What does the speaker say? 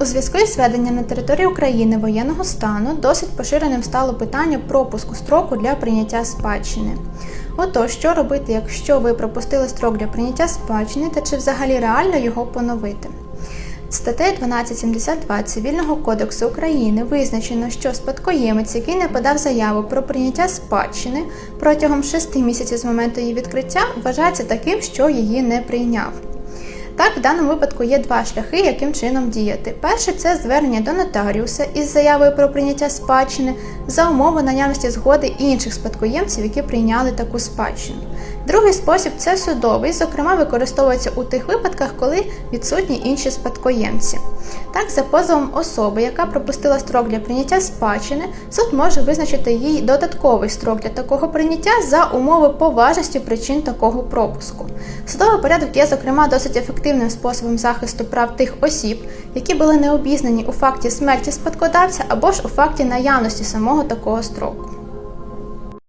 У зв'язку із введенням на території України воєнного стану досить поширеним стало питання пропуску строку для прийняття спадщини. Отож, що робити, якщо ви пропустили строк для прийняття спадщини, та чи взагалі реально його поновити? Статтею 1272 Цивільного кодексу України визначено, що спадкоємець, який не подав заяву про прийняття спадщини протягом 6 місяців з моменту її відкриття, вважається таким, що її не прийняв. Так, в даному випадку є два шляхи, яким чином діяти. Перший це звернення до нотаріуса із заявою про прийняття спадщини за умови наявності згоди інших спадкоємців, які прийняли таку спадщину. Другий спосіб це судовий, зокрема, використовується у тих випадках, коли відсутні інші спадкоємці. Так, за позовом особи, яка пропустила строк для прийняття спадщини, суд може визначити їй додатковий строк для такого прийняття за умови поважності причин такого пропуску. Судовий порядок є, зокрема, досить ефективним способом захисту прав тих осіб, які були не обізнані у факті смерті спадкодавця або ж у факті наявності самого такого строку.